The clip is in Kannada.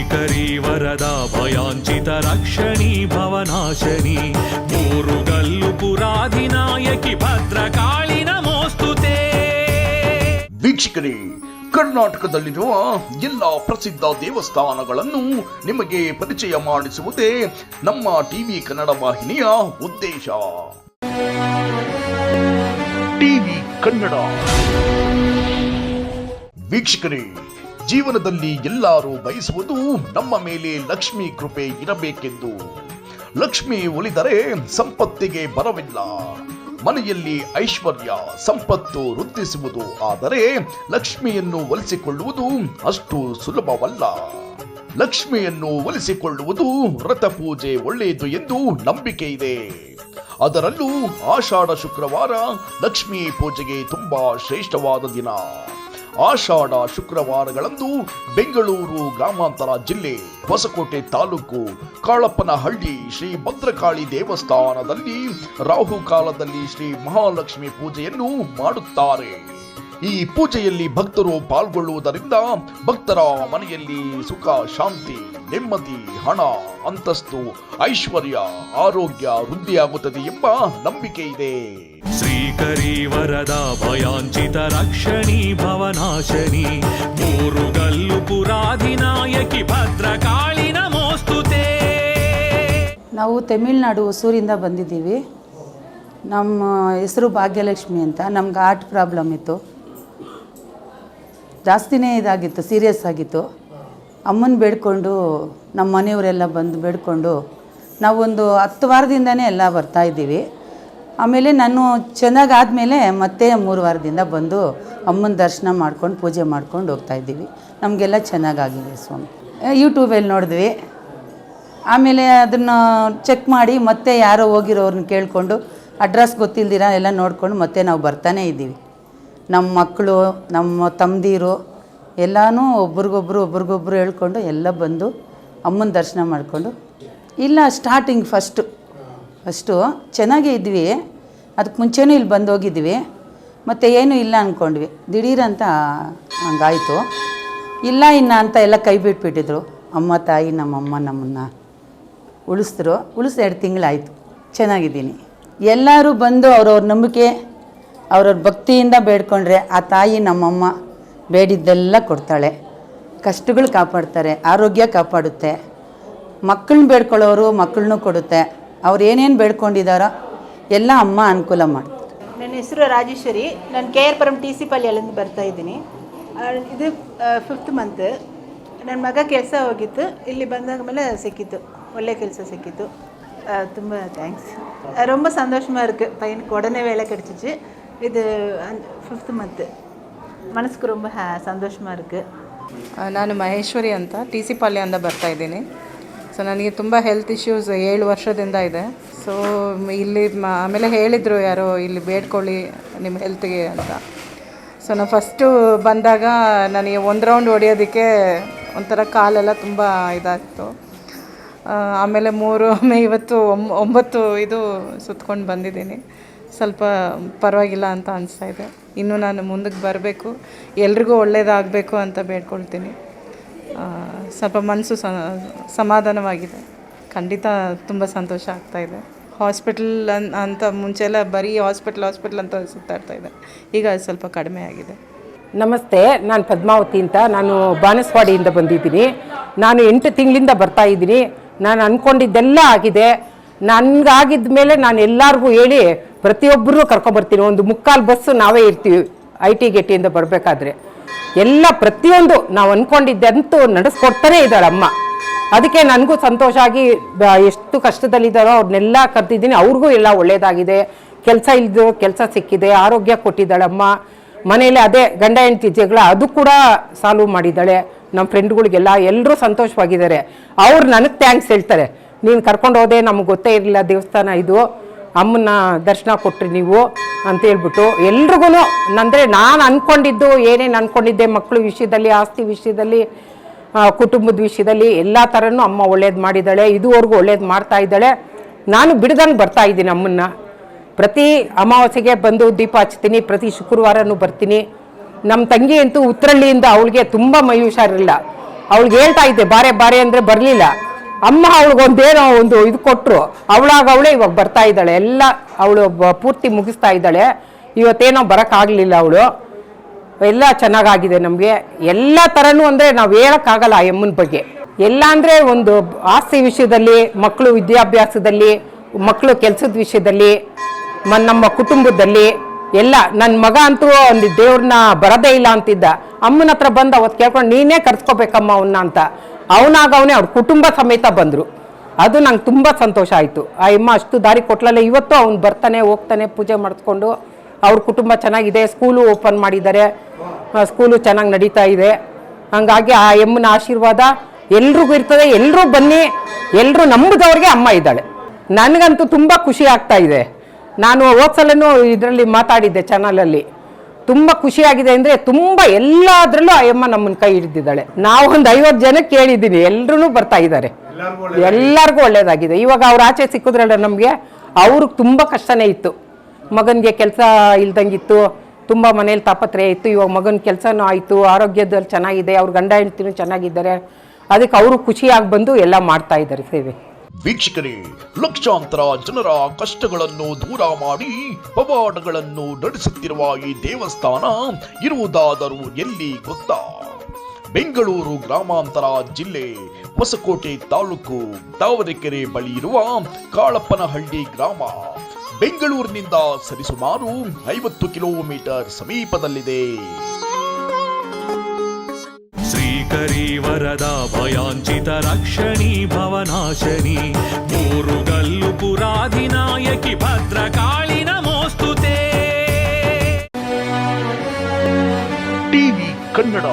ಶ್ರೀಕರಿ ವರದ ಭಯಾಂಚಿತ ರಕ್ಷಣಿ ಭವನಾಶನಿ. ಮೂರುಗಲ್ಲು ಪುರಾಧಿನಾಯಕಿ ಭದ್ರಕಾಳಿ ನಮೋಸ್ತುತೆ. ವೀಕ್ಷಕರೇ, ಕರ್ನಾಟಕದಲ್ಲಿರುವ ಎಲ್ಲ ಪ್ರಸಿದ್ಧ ದೇವಸ್ಥಾನಗಳನ್ನು ನಿಮಗೆ ಪರಿಚಯ ಮಾಡಿಸುವುದೇ ನಮ್ಮ ಟಿವಿ ಕನ್ನಡ ವಾಹಿನಿಯ ಉದ್ದೇಶ. ಟಿವಿ ಕನ್ನಡ. ವೀಕ್ಷಕರೇ ಜೀವನದಲ್ಲಿ ಎಲ್ಲರೂ ಬಯಸುವುದು ನಮ್ಮ ಮೇಲೆ ಲಕ್ಷ್ಮಿ ಕೃಪೆ ಇರಬೇಕೆಂದು. ಲಕ್ಷ್ಮಿ ಒಲಿದರೆ ಸಂಪತ್ತಿಗೆ ಬರವಿಲ್ಲ. ಮನೆಯಲ್ಲಿ ಐಶ್ವರ್ಯ, ಸಂಪತ್ತು ವೃದ್ಧಿಸುವುದು, ಆದರೆ ಲಕ್ಷ್ಮಿಯನ್ನು ಒಲಿಸಿಕೊಳ್ಳುವುದು ಅಷ್ಟು ಸುಲಭವಲ್ಲ. ಲಕ್ಷ್ಮಿಯನ್ನು ಒಲಿಸಿಕೊಳ್ಳುವುದು ವ್ರತ ಪೂಜೆ ಒಳ್ಳೆಯದು ಎಂದು ನಂಬಿಕೆ ಇದೆ. ಅದರಲ್ಲೂ ಆಷಾಢ ಶುಕ್ರವಾರ ಲಕ್ಷ್ಮೀ ಪೂಜೆಗೆ ತುಂಬಾ ಶ್ರೇಷ್ಠವಾದ ದಿನ. ಆಷಾಢ ಶುಕ್ರವಾರಗಳಂದು ಬೆಂಗಳೂರು ಗ್ರಾಮಾಂತರ ಜಿಲ್ಲೆ ಹೊಸಕೋಟೆ ತಾಲೂಕು ಕಾಳಪ್ಪನಹಳ್ಳಿ ಶ್ರೀ ಭದ್ರಕಾಳಿ ದೇವಸ್ಥಾನದಲ್ಲಿ ರಾಹುಕಾಲದಲ್ಲಿ ಶ್ರೀ ಮಹಾಲಕ್ಷ್ಮಿ ಪೂಜೆಯನ್ನು ಮಾಡುತ್ತಾರೆ. ಈ ಪೂಜೆಯಲ್ಲಿ ಭಕ್ತರು ಪಾಲ್ಗೊಳ್ಳುವುದರಿಂದ ಭಕ್ತರ ಮನೆಯಲ್ಲಿ ಸುಖ ಶಾಂತಿ ನೆಮ್ಮದಿ ಹಣ ಅಂತಸ್ತು ಐಶ್ವರ್ಯ ಆರೋಗ್ಯ ವೃದ್ಧಿಯಾಗುತ್ತದೆ ಎಂಬ ನಂಬಿಕೆ ಇದೆ. ಶ್ರೀಕರಿ ವರದ ಭಯಾಂಚಿತ ರಕ್ಷಣಿ ಭವನಾಶನಿ ಮೂರುಗಲ್ಲು ಪುರಾಧಿನಾಯಕಿ ಭದ್ರಕಾಳಿ ನಮೋಸ್ತುತೇ. ನಾವು ತಮಿಳ್ನಾಡು ಹೊಸೂರಿಂದ ಬಂದಿದ್ದೀವಿ. ನಮ್ಮ ಹೆಸರು ಭಾಗ್ಯಲಕ್ಷ್ಮಿ ಅಂತ ನಮ್ಗೆ ಆರ್ಟ್ ಪ್ರಾಬ್ಲಮ್ ಇತ್ತು. ಜಾಸ್ತಿನೇ ಇದಾಗಿತ್ತು ಸೀರಿಯಸ್ ಆಗಿತ್ತು. ಅಮ್ಮನ ಬೇಡ್ಕೊಂಡು ನಮ್ಮ ಮನೆಯವರೆಲ್ಲ ಬಂದು ಬೇಡ್ಕೊಂಡು, ನಾವೊಂದು ಹತ್ತು ವಾರದಿಂದನೇ ಎಲ್ಲ ಬರ್ತಾಯಿದ್ದೀವಿ ಆಮೇಲೆ ನಾನು ಚೆನ್ನಾಗಾದಮೇಲೆ ಮತ್ತೆ ಮೂರು ವಾರದಿಂದ ಬಂದು ಅಮ್ಮನ ದರ್ಶನ ಮಾಡ್ಕೊಂಡು, ಪೂಜೆ ಮಾಡ್ಕೊಂಡು ಹೋಗ್ತಾಯಿದ್ದೀವಿ ನಮಗೆಲ್ಲ ಚೆನ್ನಾಗಾಗಿದೆ ಸ್ವಾಮಿ. ಯೂಟ್ಯೂಬಲ್ಲಿ ನೋಡಿದ್ವಿ. ಆಮೇಲೆ ಅದನ್ನು ಚೆಕ್ ಮಾಡಿ ಮತ್ತೆ ಯಾರೋ ಹೋಗಿರೋರನ್ನ ಕೇಳಿಕೊಂಡು, ಅಡ್ರೆಸ್ ಗೊತ್ತಿಲ್ದಿರ ಎಲ್ಲ ನೋಡಿಕೊಂಡು ಮತ್ತೆ ನಾವು ಬರ್ತಾನೇ ಇದ್ದೀವಿ. ನಮ್ಮ ಮಕ್ಕಳು, ನಮ್ಮ ತಮ್ಮದಿರು ಎಲ್ಲನೂ ಒಬ್ರಿಗೊಬ್ರು ಒಬ್ರಿಗೊಬ್ರು ಹೇಳ್ಕೊಂಡು ಎಲ್ಲ ಬಂದು ಅಮ್ಮನ ದರ್ಶನ ಮಾಡಿಕೊಂಡು ಇಲ್ಲ ಸ್ಟಾರ್ಟಿಂಗ್ ಫಸ್ಟು ಫಸ್ಟು ಚೆನ್ನಾಗೇ ಇದ್ವಿ. ಅದಕ್ಕೆ ಮುಂಚೆನೂ ಇಲ್ಲಿ ಬಂದು ಹೋಗಿದ್ವಿ. ಮತ್ತು ಏನೂ ಇಲ್ಲ ಅಂದ್ಕೊಂಡ್ವಿ ದಿಢೀರಂತ ಹಂಗಾಯಿತು. ಇಲ್ಲ ಇನ್ನ ಅಂತ ಎಲ್ಲ ಕೈ ಬಿಟ್ಬಿಟ್ಟಿದ್ರು. ಅಮ್ಮ ತಾಯಿ ನಮ್ಮಮ್ಮ ನಮ್ಮನ್ನು ಉಳಿಸಿದ್ರು. ಉಳಿಸಿ ಎರಡು ತಿಂಗಳಾಯಿತು. ಚೆನ್ನಾಗಿದ್ದೀನಿ. ಎಲ್ಲರೂ ಬಂದು ಅವ್ರವ್ರ ನಂಬಿಕೆ ಅವ್ರವ್ರ ಭಕ್ತಿಯಿಂದ ಬೇಡ್ಕೊಂಡ್ರೆ ಆ ತಾಯಿ ನಮ್ಮಮ್ಮ ಬೇಡಿದ್ದೆಲ್ಲ ಕೊಡ್ತಾಳೆ ಕಷ್ಟಗಳು ಕಾಪಾಡ್ತಾರೆ ಆರೋಗ್ಯ ಕಾಪಾಡುತ್ತೆ ಮಕ್ಕಳನ್ನ ಬೇಡ್ಕೊಳ್ಳೋರು ಮಕ್ಕಳನ್ನೂ ಕೊಡುತ್ತೆ ಅವ್ರು ಏನೇನು ಬೇಡ್ಕೊಂಡಿದ್ದಾರೋ ಎಲ್ಲ ಅಮ್ಮ ಅನುಕೂಲ ಮಾಡ್ತಾರೆ ನನ್ನ ಹೆಸರು ರಾಜೇಶ್ವರಿ ನಾನು K R Puram T C ಪಾಳ್ಯಲ್ಲಿಂದ ಬರ್ತಾ ಇದ್ದೀನಿ ಆ, ಇದು ಫಿಫ್ತ್ ಮಂತ್ ನನ್ನ ಮಗ ಕೆಲಸ ಹೋಗಿತ್ತು ಇಲ್ಲಿ ಬಂದಾಗ ಮೇಲೆ ಸಿಕ್ಕಿತ್ತು ಒಳ್ಳೆ ಕೆಲಸ ಸಿಕ್ಕಿತ್ತು ತುಂಬ தேங்க்ஸ் ரொம்ப சந்தோஷமாக இருக்குது பையனுக்கு உடனே வேலை கிடச்சிச்சு இது ஃபிஃப்த் மந்த்து மனசுக்கு ரொம்ப ஹே சந்தோஷமாக இருக்குது ಆ, ನಾನು ಮಹೇಶ್ವರಿ ಅಂತ ಟಿ ಸಿ ಪಾಳ್ಯದಿಂದ ಬರ್ತಾ ಇದ್ದೀನಿ ಸೊ ನನಗೆ ತುಂಬ ಹೆಲ್ತ್ ಇಶ್ಯೂಸ್ ಏಳು ವರ್ಷದಿಂದ ಇದೆ ಸೊ ಇಲ್ಲಿ ಮ- ಆಮೇಲೆ ಹೇಳಿದರು ಯಾರೋ ಇಲ್ಲಿ ಬೇಡ್ಕೊಳ್ಳಿ ನಿಮ್ಮ ಹೆಲ್ತ್ಗೆ ಅಂತ ಸೊ ನಾನು ಫಸ್ಟು ಬಂದಾಗ ನನಗೆ ಒಂದು ರೌಂಡ್ ಹೊಡಿಯೋದಕ್ಕೆ ಒಂಥರ ಕಾಲೆಲ್ಲ ತುಂಬ ಇದಾಗಿತ್ತು ಆ, ಆಮೇಲೆ ಮೂರು ಆಮೇಲೆ ಇವತ್ತು ಒಂಬ ಒಂಬತ್ತು ಇದು ಸುತ್ಕೊಂಡು ಬಂದಿದ್ದೀನಿ ಸ್ವಲ್ಪ ಪರವಾಗಿಲ್ಲ ಅಂತ ಅನಿಸ್ತಾ ಇದೆ. ಇನ್ನೂ ನಾನು ಮುಂದಕ್ಕೆ ಬರಬೇಕು. ಎಲ್ರಿಗೂ ಒಳ್ಳೆಯದಾಗಬೇಕು ಅಂತ ಬೇಡ್ಕೊಳ್ತೀನಿ. ಸ್ವಲ್ಪ ಮನಸ್ಸು ಸಮಾಧಾನವಾಗಿದೆ. ಖಂಡಿತ ತುಂಬ ಸಂತೋಷ ಆಗ್ತಾ ಇದೆ. ಹಾಸ್ಪಿಟಲ್ ಅಂತ ಮುಂಚೆ ಎಲ್ಲ ಬರೀ ಹಾಸ್ಪಿಟ್ಲ್ ಹಾಸ್ಪಿಟ್ಲ್ ಅಂತ ಸುತ್ತಾಡ್ತಾ ಇದೆ. ಈಗ ಅದು ಸ್ವಲ್ಪ ಕಡಿಮೆ ಆಗಿದೆ. ನಮಸ್ತೆ, ನಾನು ಪದ್ಮಾವತಿ ಅಂತ. ನಾನು ಬಾಣಸ್ವಾಡಿಯಿಂದ ಬಂದಿದ್ದೀನಿ. ನಾನು ಎಂಟು ತಿಂಗಳಿಂದ ಬರ್ತಾ ಇದ್ದೀನಿ. ನಾನು ಅಂದ್ಕೊಂಡಿದ್ದೆಲ್ಲ ಆಗಿದೆ. ನನಗಾಗಿದ್ದ ಮೇಲೆ ನಾನು ಎಲ್ಲರಿಗೂ ಹೇಳಿ ಪ್ರತಿಯೊಬ್ಬರೂ ಕರ್ಕೊಂಬರ್ತೀನಿ. ಒಂದು ಮುಕ್ಕಾಲು ಬಸ್ಸು ನಾವೇ ಇರ್ತೀವಿ ಐ ಟಿ ಗೆಟಿಯಿಂದ ಬರಬೇಕಾದ್ರೆ. ಎಲ್ಲ ಪ್ರತಿಯೊಂದು ನಾವು ಅಂದ್ಕೊಂಡಿದ್ದಂತೂ ನಡೆಸ್ಕೊಡ್ತಾನೆ ಇದ್ದಾಳೆ ಅಮ್ಮ. ಅದಕ್ಕೆ ನನಗೂ ಸಂತೋಷ ಆಗಿ ಎಷ್ಟು ಕಷ್ಟದಲ್ಲಿದ್ದಾರೋ ಅವ್ರನ್ನೆಲ್ಲ ಕರೆದಿದ್ದೀನಿ. ಅವ್ರಿಗೂ ಎಲ್ಲ ಒಳ್ಳೇದಾಗಿದೆ. ಕೆಲಸ ಇಲ್ದು ಕೆಲಸ ಸಿಕ್ಕಿದೆ. ಆರೋಗ್ಯ ಕೊಟ್ಟಿದ್ದಾಳಮ್ಮ. ಮನೇಲಿ ಅದೇ ಗಂಡ ಹೆಂಡತಿ ಜಗಳ, ಅದು ಕೂಡ ಸಾಲ್ವ್ ಮಾಡಿದ್ದಾಳೆ. ನಮ್ಮ ಫ್ರೆಂಡ್ಗಳಿಗೆಲ್ಲ ಎಲ್ಲರೂ ಸಂತೋಷವಾಗಿದ್ದಾರೆ. ಅವ್ರು ನನಗೆ ಥ್ಯಾಂಕ್ಸ್ ಹೇಳ್ತಾರೆ. ನೀನು ಕರ್ಕೊಂಡು ಹೋದೆ, ನಮಗೆ ಗೊತ್ತೇ ಇರಲಿಲ್ಲ ದೇವಸ್ಥಾನ ಇದು. ಅಮ್ಮನ ದರ್ಶನ ಕೊಟ್ರಿ ನೀವು ಅಂತ ಹೇಳ್ಬಿಟ್ಟು ಎಲ್ರಿಗೂ ಅಂದರೆ ನಾನು ಅಂದ್ಕೊಂಡಿದ್ದು ಏನೇನು ಅಂದ್ಕೊಂಡಿದ್ದೆ ಮಕ್ಕಳ ವಿಷಯದಲ್ಲಿ, ಆಸ್ತಿ ವಿಷಯದಲ್ಲಿ ಕುಟುಂಬದ ವಿಷಯದಲ್ಲಿ ಎಲ್ಲ ಥರನೂ ಅಮ್ಮ ಒಳ್ಳೇದು ಮಾಡಿದ್ದಾಳೆ, ಇದುವರೆಗೂ ಒಳ್ಳೇದು ಮಾಡ್ತಾ ಇದ್ದಾಳೆ. ನಾನು ಬಿಡ್ದಂಗೆ ಬರ್ತಾ ಇದ್ದೀನಿ ಅಮ್ಮನ್ನ. ಪ್ರತಿ ಅಮಾವಾಸ್ಯೆಗೆ ಬಂದು ದೀಪ ಹಚ್ತೀನಿ ಪ್ರತಿ ಶುಕ್ರವಾರನೂ ಬರ್ತೀನಿ. ನಮ್ಮ ತಂಗಿ ಅಂತೂ ಉತ್ತರಳ್ಳಿಯಿಂದ ಅವಳಿಗೆ ತುಂಬ ಮೈ ಹುಷಾರಿಲ್ಲ ಅವಳಿಗೆ ಹೇಳ್ತಾ ಇದ್ದೆ, ಬಾರೆ ಬಾರೆ ಅಂದರೆ ಬರಲಿಲ್ಲ. ಅಮ್ಮ ಅವಳಿಗೊಂದೇನೋ ಒಂದು ಇದು ಕೊಟ್ಟರು ಅವಳಾಗ ಅವಳೇ ಇವಾಗ ಬರ್ತಾ ಇದ್ದಾಳೆ. ಎಲ್ಲ ಅವಳು ಪೂರ್ತಿ ಮುಗಿಸ್ತಾ ಇದ್ದಾಳೆ. ಇವತ್ತೇನೋ ಬರೋಕ್ಕಾಗಲಿಲ್ಲ ಅವಳು. ಎಲ್ಲ ಚೆನ್ನಾಗಾಗಿದೆ ನಮಗೆ. ಎಲ್ಲ ಥರನೂ ಅಂದರೆ ನಾವು ಹೇಳೋಕ್ಕಾಗಲ್ಲ ಆ ಎಮ್ಮನ ಬಗ್ಗೆ. ಎಲ್ಲ ಅಂದರೆ ಒಂದು ಆಸ್ತಿ ವಿಷಯದಲ್ಲಿ ಮಕ್ಕಳು ವಿದ್ಯಾಭ್ಯಾಸದಲ್ಲಿ ಮಕ್ಕಳು ಕೆಲಸದ ವಿಷಯದಲ್ಲಿ, ಮ, ನಮ್ಮ ಕುಟುಂಬದಲ್ಲಿ ಎಲ್ಲ. ನನ್ನ ಮಗ ಅಂತೂ ಒಂದು ದೇವ್ರನ್ನ ಬರೋದೇ ಇಲ್ಲ ಅಂತಿದ್ದ. ಅಮ್ಮನ ಹತ್ರ ಬಂದು ಅವತ್ತು ಕೇಳ್ಕೊಂಡು ನೀನೇ ಕರ್ಸ್ಕೋಬೇಕಮ್ಮ ಅವನ್ನ ಅಂತ. ಅವನಾಗ ಅವನೇ ಅವ್ರ ಕುಟುಂಬ ಸಮೇತ ಬಂದರು. ಅದು ನಂಗೆ ತುಂಬ ಸಂತೋಷ ಆಯಿತು. ಆ ಅಮ್ಮ ಅಷ್ಟು ದಾರಿ ಕೊಟ್ಲಲ್ಲ ಇವತ್ತು ಅವ್ನು ಬರ್ತಾನೆ, ಹೋಗ್ತಾನೆ, ಪೂಜೆ ಮಾಡಿಸ್ಕೊಂಡು ಅವ್ರ ಕುಟುಂಬ ಚೆನ್ನಾಗಿದೆ, ಸ್ಕೂಲು ಓಪನ್ ಮಾಡಿದ್ದಾರೆ. ಸ್ಕೂಲು ಚೆನ್ನಾಗಿ ನಡೀತಾ ಇದೆ. ಹಂಗಾಗಿ ಆ ಎಮ್ಮನ ಆಶೀರ್ವಾದ ಎಲ್ರಿಗೂ ಇರ್ತದೆ. ಎಲ್ಲರೂ ಬನ್ನಿ ಎಲ್ಲರೂ ನಂಬಿದವ್ರಿಗೆ ಅಮ್ಮ ಇದ್ದಾಳೆ. ನನಗಂತೂ ತುಂಬ ಖುಷಿ ಆಗ್ತಾ ಇದೆ. ನಾನು ಹೋದ್ಸಲನೂ ಇದರಲ್ಲಿ ಮಾತಾಡಿದ್ದೆ ಚಾನಲಲ್ಲಿ ತುಂಬ ಖುಷಿಯಾಗಿದೆ ಅಂದರೆ ತುಂಬ ಎಲ್ಲದರಲ್ಲೂ ಅಯ್ಯಮ್ಮ ನಮ್ಮನ್ನು ಕೈ ಹಿಡಿದಿದ್ದಾಳೆ. ನಾವು ಒಂದು ಐವತ್ತು ಜನಕ್ಕೆ ಕೇಳಿದ್ದೀನಿ ಎಲ್ಲರೂ ಬರ್ತಾ ಇದ್ದಾರೆ. ಎಲ್ಲರಿಗೂ ಒಳ್ಳೇದಾಗಿದೆ. ಇವಾಗ ಅವ್ರ ಆಚೆ ಸಿಕ್ಕಿದ್ರಲ್ಲ ನಮಗೆ ಅವ್ರಿಗೆ ತುಂಬ ಕಷ್ಟನೇ ಇತ್ತು. ಮಗನಿಗೆ ಕೆಲಸ ಇಲ್ದಂಗಿತ್ತು ತುಂಬ ಮನೇಲಿ ತಾಪತ್ರಯ ಇತ್ತು. ಇವಾಗ ಮಗನ ಕೆಲಸನೂ ಆಯಿತು ಆರೋಗ್ಯದಲ್ಲಿ ಚೆನ್ನಾಗಿದೆ ಅವ್ರ ಗಂಡ ಹೆಂಡ್ತಿನೂ ಚೆನ್ನಾಗಿದ್ದಾರೆ. ಅದಕ್ಕೆ ಅವರು ಖುಷಿಯಾಗಿ ಬಂದು ಎಲ್ಲ ಮಾಡ್ತಾ ಇದ್ದಾರೆ ಸೇವೆ. ವೀಕ್ಷಕರೇ, ಲಕ್ಷಾಂತರ ಜನರ ಕಷ್ಟಗಳನ್ನು ದೂರ ಮಾಡಿ ಪವಾಡಗಳನ್ನು ನಡೆಸುತ್ತಿರುವ ಈ ದೇವಸ್ಥಾನ ಇರುವುದಾದರೂ ಎಲ್ಲಿ ಗೊತ್ತಾ? ಬೆಂಗಳೂರು ಗ್ರಾಮಾಂತರ ಜಿಲ್ಲೆ, ಹೊಸಕೋಟೆ ತಾಲೂಕು ತಾವರೆಕೆರೆ ಬಳಿ ಇರುವ ಕಾಳಪ್ಪನಹಳ್ಳಿ ಗ್ರಾಮ. ಬೆಂಗಳೂರಿನಿಂದ ಸರಿಸುಮಾರು ಐವತ್ತು ಕಿಲೋಮೀಟರ್ ಸಮೀಪದಲ್ಲಿದೆ. ಶ್ರೀಕರಿ ವರದ ಭಯಾಂಚಿತ ರಕ್ಷಣಿ ಭವನಾಶನಿ ಮೂರುಗಲ್ಲು ಪುರಾಧಿನಾಯಕಿ ಭದ್ರಕಾಳಿ ನಮೋಸ್ತುತೇ ಟಿವಿ ಕನ್ನಡ